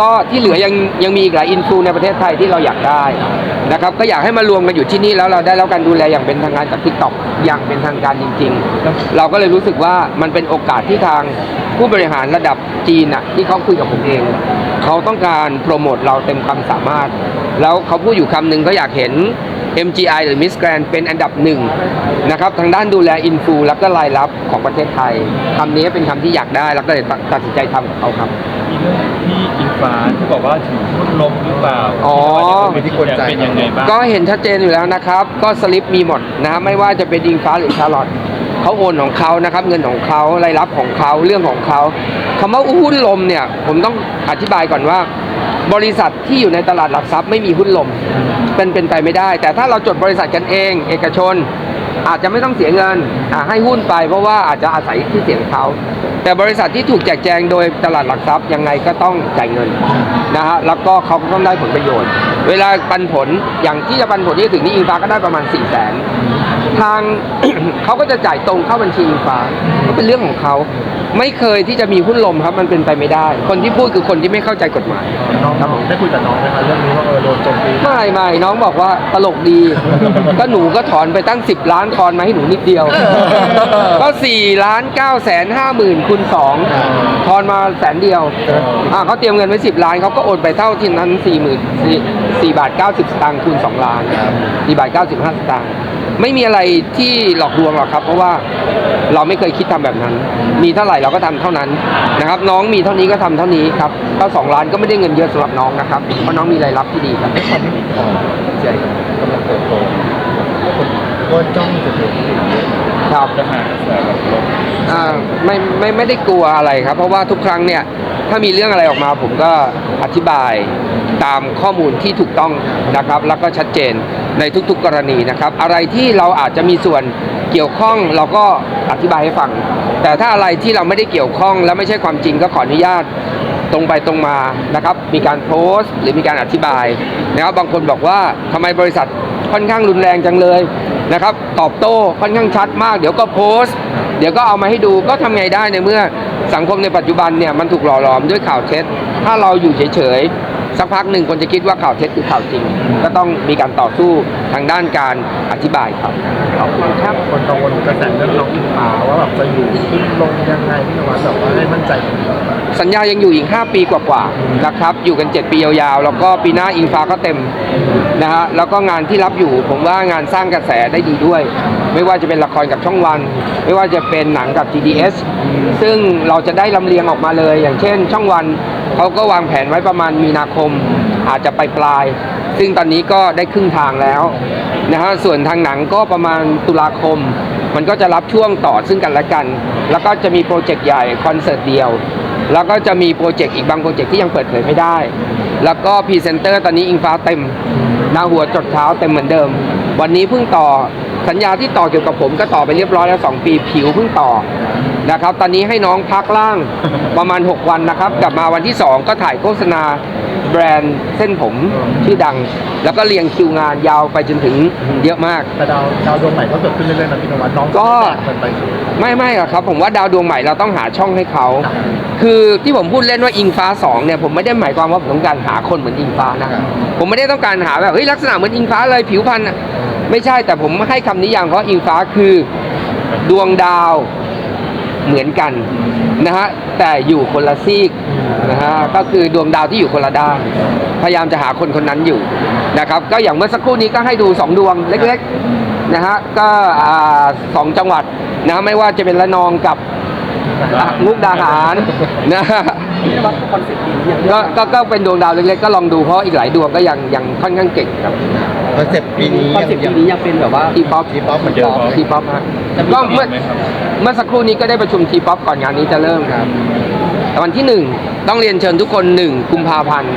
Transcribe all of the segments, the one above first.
ก็ที่เหลือยังยังมีอีกหลายอินฟูในประเทศไทยที่เราอยากได้นะครับก็อยากให้มารวมกันอยู่ที่นี่แล้วเราได้รับการดูแลอย่างเป็นทางการจากทิกตอกอย่างเป็นทางการจริง ๆ เราก็เลยรู้สึกว่ามันเป็นโอกาสที่ทางผู้บริหารระดับจีนอะที่เขาคุยกับผมเอง เขาต้องการโปรโมทเราเต็มความสามารถ แล้วเขาพูดอยู่คำหนึ่งเขาอยากเห็น MGI หรือ Miss Grand เป็นอันดับหนึ่งนะครับทางด้านดูแลอินฟูแล้วก็รายรับของประเทศไทยคำนี้เป็นคำที่อยากได้แล้วก็เลยตัดสินใจทำกับเขาครับมีเรื่องที่อิงฟ้าที่บอกว่าถือหุ้นลมหรือเปล่าอ๋อเป็นที่คนใจเป็นยังไงบ้างก็เห็นชัดเจนอยู่แล้วนะครับ ก็สลิปมีหมดนะฮะไม่ว่าจะเป็นดิงฟ้าหรือชาร์ลอตเขาโอนของเขานะครับ เงินของเขารายรับของเขาเรื่องของเขาคำว่าหุ้นลมเนี่ย ผมต้องอธิบายก่อนว่า บริษัทที่อยู่ในตลาดหลักทรัพย์ไม่มีหุ้นลมเป็นเป็นไปไม่ได้ แต่ถ้าเราจดบริษัทกันเอง เอกชน อาจจะไม่ต้องเสียเงินให้หุ้นไปเพราะว่าอาจจะอาศัยที่เสียงเขาแต่บริษัทที่ถูกแจกแจงโดยตลาดหลักทรัพย์ยังไงก็ต้องจ่ายเงินนะฮะแล้วก็เขาก็ต้องได้ผลประโยชน์ เวลาปันผลอย่างที่จะปันผลที่ถึงนี่อิงฟ้าก็ได้ประมาณ4ี่แสนทางเขาก็จะจ่ายตรงเข้าบัญชีอิงฟ้าก็เป็นเรื่องของเขาไม่เคยที่จะมีหุ้นลมครับมันเป็นไปไม่ได้ คนที่พูดคือคนที่ไม่เข้าใจกฎหมายน้องครับผมได้คุยกับน้องไหมครับเรื่องนี้ว่าเออโดนโจมตีไม่ไม่น้องบอกว่าตลกดี ก็หนูก็ถอนไปตั้ง 10 ล้านทอนมาให้หนูนิดเดียว ก็4ล้าน9แสน5หมื่นคูณ2ทอนมาแสนเดียวอ่าเขาเตรียมเงินไว้ 10 ล้านเขาก็โอนไปเท่าที่นั้น4หมื่น4บาท90สตางค์คูณ2ล้าน4บาท95สตางค์ ไม่มีอะไรที่หลอกลวงหรอกครับ เพราะว่าเราไม่เคยคิดทำแบบนั้น มีเท่าไหร่เราก็ทำเท่านั้นนะครับ น้องมีเท่านี้ก็ทำเท่านี้ครับก็2ล้านก็ไม่ได้เงินเยอะสำหรับน้องนะครับเพราะน้องมีรายรับที่ดีครับด้วยความที่เอ่อใหญ่กำลังเติบโตคนก็จ้องจะโจมตีเยอะครับจะหากระแสแบบลมอ่าไม่ไม่ไม่ได้กลัวอะไรครับ เพราะว่าทุกครั้งเนี่ย ถ้ามีเรื่องอะไรออกมาผมก็อธิบายตามข้อมูลที่ถูกต้องนะครับ แล้วก็ชัดเจนในทุกๆกรณีนะครับ อะไรที่เราอาจจะมีส่วนเกี่ยวข้องเราก็อธิบายให้ฟัง แต่ถ้าอะไรที่เราไม่ได้เกี่ยวข้อง และไม่ใช่ความจริงก็ขออนุญาตตรงไปตรงมานะครับ มีการโพสต์ หรือมีการอธิบายนะครับ บางคนบอกว่าทำไมบริษัทค่อนข้างรุนแรงจังเลยนะครับ ตอบโต้ค่อนข้างชัดมาก เดี๋ยวก็โพสต์ เดี๋ยวก็เอามาให้ดูก็ทำไงได้ในเมื่อ สังคมในปัจจุบันเนี่ยมันถูกหล่อหลอมด้วยข่าวเท็จ ถ้าเราอยู่เฉย สักพักหนึ่งคนจะคิดว่าข่าวเท็จคือข่าวจริง ก็ต้องมีการต่อสู้ทางด้านการอธิบายครับครับคนกังวลกระแสเรื่องน้องอิงฟ้าว่าแบบจะอยู่ขึ้นลงยังไงพี่นวัดแบบว่าให้มั่นใจสัญญายังอยู่อีก 5 ปีกว่าๆนะครับ อยู่กัน 7 ปียาวๆ แล้วก็ปีหน้าอิงฟ้าก็เต็มนะฮะแล้วก็งานที่รับอยู่ผมว่างานสร้างกระแสได้ดีด้วย ไม่ว่าจะเป็นละครกับช่องวัน ไม่ว่าจะเป็นหนังกับ GDS ซึ่งเราจะได้ลำเลียงออกมาเลย อย่างเช่น ช่องวันเขาก็วางแผนไว้ประมาณมีนาคมอาจจะไปปลาย ซึ่งตอนนี้ก็ได้ครึ่งทางแล้วนะฮะส่วนทางหนังก็ประมาณตุลาคม มันก็จะรับช่วงต่อซึ่งกันและกัน แล้วก็จะมีโปรเจกต์ใหญ่คอนเสิร์ตเดียว แล้วก็จะมีโปรเจกต์อีกบางโปรเจกต์ที่ยังเปิดเผยไม่ได้ แล้วก็พรีเซนเตอร์ตอนนี้อิงฟ้าเต็มหน้าหัวจดเท้าเต็มเหมือนเดิม วันนี้เพิ่งต่อสัญญาที่ต่อเกี่ยวกับผมก็ต่อไปเรียบร้อยแล้ว 2 ปีผิวเพิ่งต่อนะครับ ตอนนี้ให้น้องพักล่างประมาณ 6 วันนะครับ กลับมาวันที่ 2 ก็ถ่ายโฆษณา แบรนด์เส้นผมชื่อดัง แล้วก็เรียงคิวงานยาวไปจนถึงเยอะมาก แต่ดาวดาวดวงใหม่ก็เกิดขึ้นเรื่อยๆนะพี่นวัดน้องก็ มันไปสู่ไม่ไม่หรอกครับ ผมว่าดาวดวงใหม่เราต้องหาช่องให้เขา คือที่ผมพูดเล่นว่าอิงฟ้าสองเนี่ยผมไม่ได้หมายความว่าผมต้องการหาคนเหมือนอิงฟ้านะผมไม่ได้ต้องการหาแบบเฮ้ยลักษณะเหมือนอิงฟ้าเลยผิวพรรณอะไม่ใช่แต่ผมให้คำนิยามเพราะอิงฟ้าคือ ดวงดาว เหมือนกันนะฮะแต่อยู่คนละซีกนะฮะก็คือดวงดาวที่อยู่คนละด้านพยายามจะหาคนคนนั้นอยู่นะครับ ก็อย่างเมื่อสักครู่นี้ก็ให้ดูสองดวงเล็กๆนะฮะก็สองจังหวัดนะไม่ว่าจะเป็นระนองกับ มุกดาหารนะฮะก็ก็ก็เป็นดวงดาวเล็กๆก็ลองดูเพราะอีกหลายดวงก็ยังยังค่อนข้างเก่งครับคอนเซ็ปต์ปีนี้คอนเซ็ปต์ปีนี้ยังเป็นแบบว่าทีป๊อปทีป๊อปเหมือนเดิมทีป๊อปฮะจะมีก็เมื่อไหมครับเมื่อสักครู่นี้ก็ได้ประชุมทีป๊อปก่อนงานนี้จะเริ่มครับ แต่วันที่หนึ่งต้องเรียนเชิญทุกคนหนึ่งกุมภาพันธ์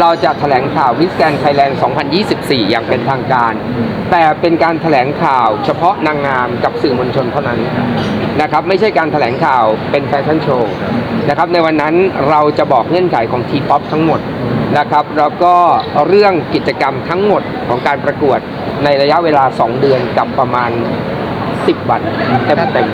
เราจะแถลงข่าววิสแกนไทยแลนด์ 2024 อย่างเป็นทางการ แต่เป็นการแถลงข่าวเฉพาะนางงามกับสื่อมวลชนเท่านั้นนะครับไม่ใช่การแถลงข่าวเป็นแฟชั่นโชว์นะครับในวันนั้นเราจะบอกเงื่อนไขของทีป๊อปทั้งหมดนะครับแล้วก็เรื่องกิจกรรมทั้งหมดของการประกวดในระยะเวลา 2 เดือนกับประมาณ 10 วันเต็ม